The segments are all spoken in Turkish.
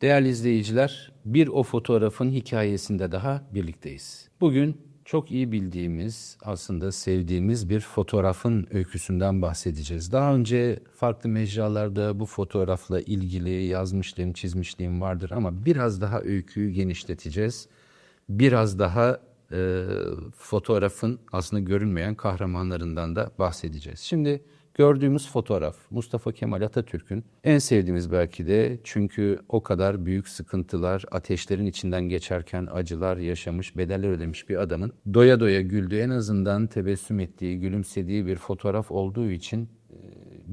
Değerli izleyiciler, bir o fotoğrafın hikayesinde daha birlikteyiz. Bugün çok iyi bildiğimiz, aslında sevdiğimiz bir fotoğrafın öyküsünden bahsedeceğiz. Daha önce farklı mecralarda bu fotoğrafla ilgili yazmışlığım, çizmişliğim vardır ama biraz daha öyküyü genişleteceğiz. Biraz daha e, fotoğrafın aslında görünmeyen kahramanlarından da bahsedeceğiz. Şimdi gördüğümüz fotoğraf Mustafa Kemal Atatürk'ün en sevdiğimiz belki de çünkü o kadar büyük sıkıntılar, ateşlerin içinden geçerken acılar yaşamış, bedeller ödemiş bir adamın doya doya güldüğü, en azından tebessüm ettiği, gülümsediği bir fotoğraf olduğu için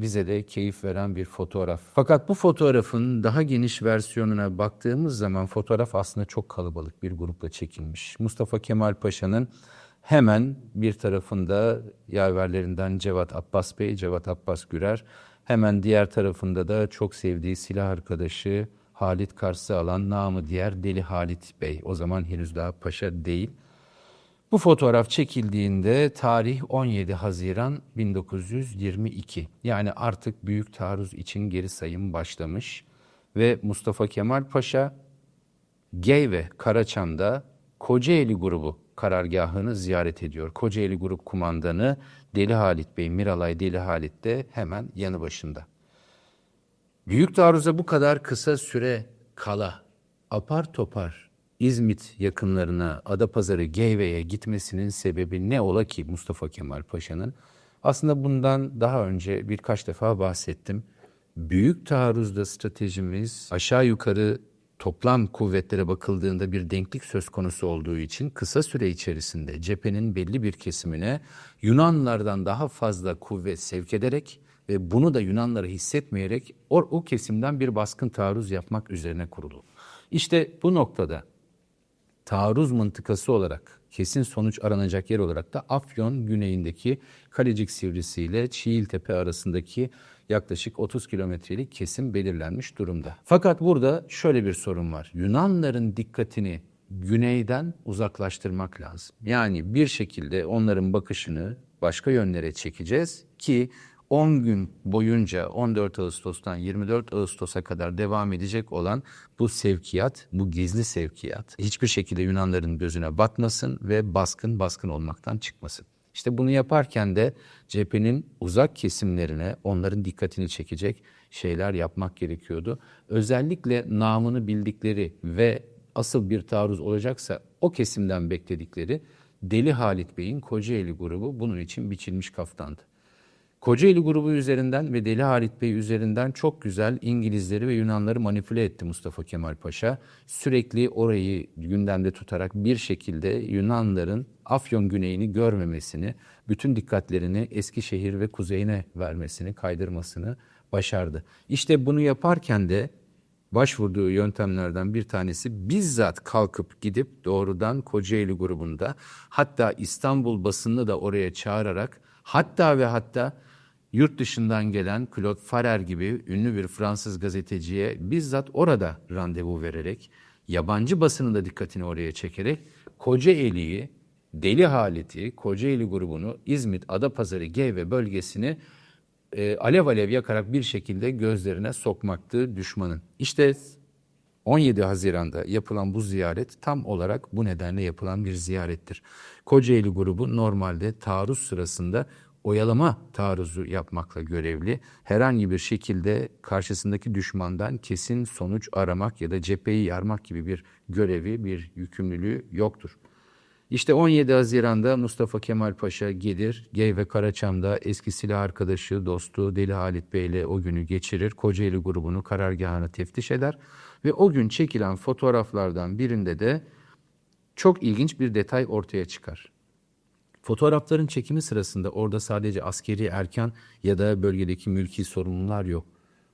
bize de keyif veren bir fotoğraf. Fakat bu fotoğrafın daha geniş versiyonuna baktığımız zaman fotoğraf aslında çok kalabalık bir grupla çekilmiş. Mustafa Kemal Paşa'nın hemen bir tarafında yaverlerinden Cevat Abbas Bey, Cevat Abbas Gürer, hemen diğer tarafında da çok sevdiği silah arkadaşı Halit Kars'ı alan namı diğer Deli Halit Bey. O zaman henüz daha paşa değil. Bu fotoğraf çekildiğinde tarih 17 Haziran 1922. Yani artık büyük taarruz için geri sayım başlamış ve Mustafa Kemal Paşa Gey ve Karaçam'da Kocaeli grubu karargahını ziyaret ediyor. Kocaeli Grup Kumandanı Deli Halit Bey, Miralay Deli Halit de hemen yanı başında. Büyük taarruza bu kadar kısa süre kala apar topar İzmit yakınlarına Adapazarı Geyve'ye gitmesinin sebebi ne ola ki Mustafa Kemal Paşa'nın? Aslında bundan daha önce birkaç defa bahsettim. Büyük taarruzda stratejimiz aşağı yukarı toplam kuvvetlere bakıldığında bir denklik söz konusu olduğu için kısa süre içerisinde cephenin belli bir kesimine Yunanlardan daha fazla kuvvet sevk ederek ve bunu da Yunanları hissetmeyerek o, o kesimden bir baskın taarruz yapmak üzerine kurulu. İşte bu noktada taarruz mıntıkası olarak kesin sonuç aranacak yer olarak da Afyon güneyindeki Kalecik Sivrisi ile Çiğiltepe arasındaki yaklaşık 30 kilometrelik kesim belirlenmiş durumda. Fakat burada şöyle bir sorun var. Yunanların dikkatini güneyden uzaklaştırmak lazım. Yani bir şekilde onların bakışını başka yönlere çekeceğiz ki 10 gün boyunca 14 Ağustos'tan 24 Ağustos'a kadar devam edecek olan bu sevkiyat, bu gizli sevkiyat hiçbir şekilde Yunanların gözüne batmasın ve baskın baskın olmaktan çıkmasın. İşte bunu yaparken de cephenin uzak kesimlerine onların dikkatini çekecek şeyler yapmak gerekiyordu. Özellikle namını bildikleri ve asıl bir taarruz olacaksa o kesimden bekledikleri Deli Halit Bey'in Kocaeli grubu bunun için biçilmiş kaftandı. Kocaeli grubu üzerinden ve Deli Halit Bey üzerinden çok güzel İngilizleri ve Yunanları manipüle etti Mustafa Kemal Paşa. Sürekli orayı gündemde tutarak bir şekilde Yunanların Afyon güneyini görmemesini, bütün dikkatlerini Eskişehir ve kuzeyine vermesini, kaydırmasını başardı. İşte bunu yaparken de başvurduğu yöntemlerden bir tanesi bizzat kalkıp gidip doğrudan Kocaeli grubunda hatta İstanbul basını da oraya çağırarak hatta ve hatta yurt dışından gelen Claude Farrer gibi ünlü bir Fransız gazeteciye bizzat orada randevu vererek, yabancı basının da dikkatini oraya çekerek Kocaeli'yi, Deli Halit'i, Kocaeli grubunu, İzmit, Adapazarı, Geyve bölgesini e, alev alev yakarak bir şekilde gözlerine sokmaktı düşmanın. İşte 17 Haziran'da yapılan bu ziyaret tam olarak bu nedenle yapılan bir ziyarettir. Kocaeli grubu normalde taarruz sırasında oyalama taarruzu yapmakla görevli. Herhangi bir şekilde karşısındaki düşmandan kesin sonuç aramak ya da cepheyi yarmak gibi bir görevi, bir yükümlülüğü yoktur. İşte 17 Haziran'da Mustafa Kemal Paşa gelir, Gey ve Karaçam'da eski silah arkadaşı, dostu Deli Halit Bey ile o günü geçirir. Kocaeli grubunu karargahını teftiş eder ve o gün çekilen fotoğraflardan birinde de çok ilginç bir detay ortaya çıkar. Fotoğrafların çekimi sırasında orada sadece askeri erken ya da bölgedeki mülki sorumlular yok.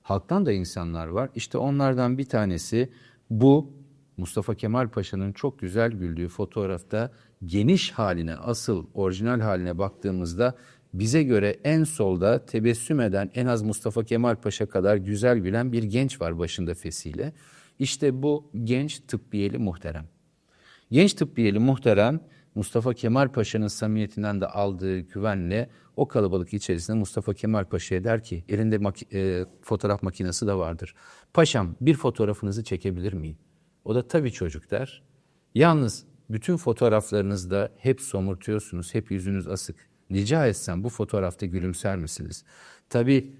Halktan da insanlar var. İşte onlardan bir tanesi bu Mustafa Kemal Paşa'nın çok güzel güldüğü fotoğrafta geniş haline, asıl orijinal haline baktığımızda bize göre en solda tebessüm eden en az Mustafa Kemal Paşa kadar güzel gülen bir genç var başında fesiyle. İşte bu genç tıbbiyeli muhterem. Genç tıbbiyeli muhterem Mustafa Kemal Paşa'nın samimiyetinden de aldığı güvenle o kalabalık içerisinde Mustafa Kemal Paşa'ya der ki elinde maki- e, fotoğraf makinesi de vardır. Paşam bir fotoğrafınızı çekebilir miyim? O da tabii çocuk der. Yalnız bütün fotoğraflarınızda hep somurtuyorsunuz, hep yüzünüz asık. Rica etsem bu fotoğrafta gülümser misiniz? Tabii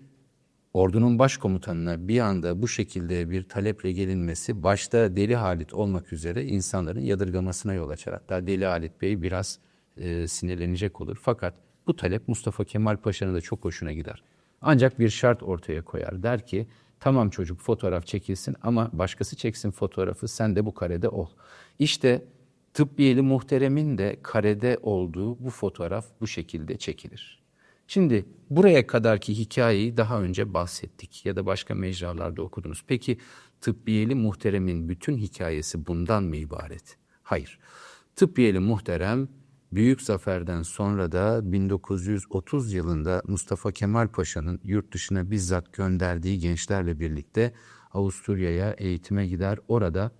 ordunun başkomutanına bir anda bu şekilde bir taleple gelinmesi başta Deli Halit olmak üzere insanların yadırgamasına yol açar. Hatta Deli Halit Bey biraz e, sinirlenecek olur. Fakat bu talep Mustafa Kemal Paşa'nın da çok hoşuna gider. Ancak bir şart ortaya koyar. Der ki tamam çocuk fotoğraf çekilsin ama başkası çeksin fotoğrafı sen de bu karede ol. İşte Tıbbiyeli Muhterem'in de karede olduğu bu fotoğraf bu şekilde çekilir. Şimdi buraya kadarki hikayeyi daha önce bahsettik ya da başka mecralarda okudunuz. Peki Tıbbiyeli Muhterem'in bütün hikayesi bundan mı ibaret? Hayır. Tıbbiyeli Muhterem Büyük Zafer'den sonra da 1930 yılında Mustafa Kemal Paşa'nın yurt dışına bizzat gönderdiği gençlerle birlikte Avusturya'ya eğitime gider. Orada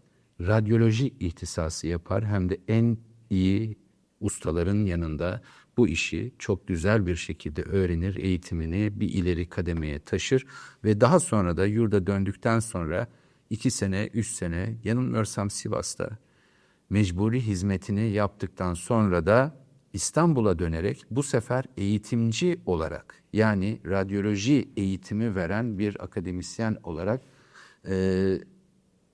radyoloji ihtisası yapar hem de en iyi ustaların yanında bu işi çok güzel bir şekilde öğrenir, eğitimini bir ileri kademeye taşır ve daha sonra da yurda döndükten sonra iki sene, üç sene yanılmıyorsam Sivas'ta mecburi hizmetini yaptıktan sonra da İstanbul'a dönerek bu sefer eğitimci olarak yani radyoloji eğitimi veren bir akademisyen olarak e,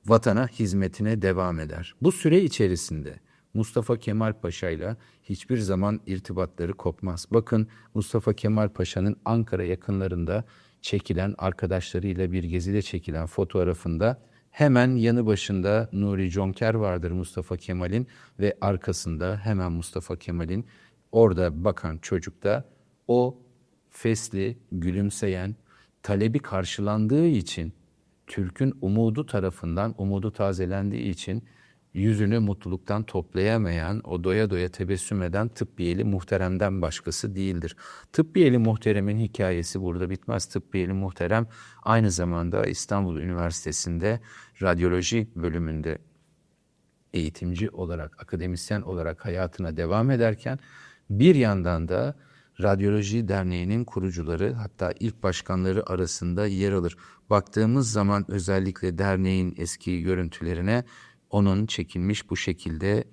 vatana hizmetine devam eder. Bu süre içerisinde Mustafa Kemal Paşa ile hiçbir zaman irtibatları kopmaz. Bakın Mustafa Kemal Paşa'nın Ankara yakınlarında çekilen arkadaşlarıyla bir gezide çekilen fotoğrafında hemen yanı başında Nuri Jonker vardır Mustafa Kemal'in ve arkasında hemen Mustafa Kemal'in orada bakan çocukta o fesli, gülümseyen, talebi karşılandığı için Türk'ün umudu tarafından umudu tazelendiği için yüzünü mutluluktan toplayamayan, o doya doya tebessüm eden tıbbiyeli muhteremden başkası değildir. Tıbbiyeli muhteremin hikayesi burada bitmez. Tıbbiyeli muhterem aynı zamanda İstanbul Üniversitesi'nde radyoloji bölümünde eğitimci olarak, akademisyen olarak hayatına devam ederken bir yandan da Radyoloji Derneği'nin kurucuları hatta ilk başkanları arasında yer alır. Baktığımız zaman özellikle derneğin eski görüntülerine onun çekilmiş bu şekilde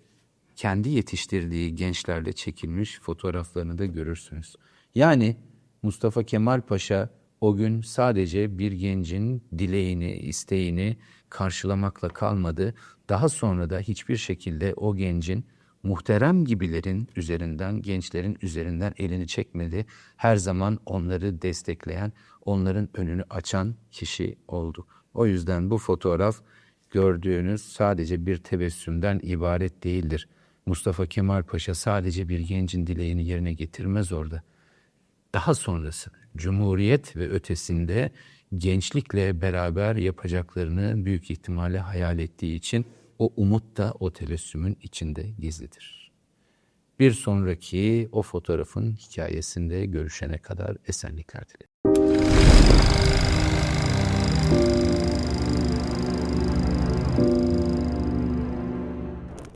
kendi yetiştirdiği gençlerle çekilmiş fotoğraflarını da görürsünüz. Yani Mustafa Kemal Paşa o gün sadece bir gencin dileğini, isteğini karşılamakla kalmadı. Daha sonra da hiçbir şekilde o gencin muhterem gibilerin üzerinden, gençlerin üzerinden elini çekmedi. Her zaman onları destekleyen, onların önünü açan kişi oldu. O yüzden bu fotoğraf gördüğünüz sadece bir tebessümden ibaret değildir. Mustafa Kemal Paşa sadece bir gencin dileğini yerine getirmez orada. Daha sonrası Cumhuriyet ve ötesinde gençlikle beraber yapacaklarını büyük ihtimalle hayal ettiği için o umut da o tebessümün içinde gizlidir. Bir sonraki o fotoğrafın hikayesinde görüşene kadar esenlikler dilerim.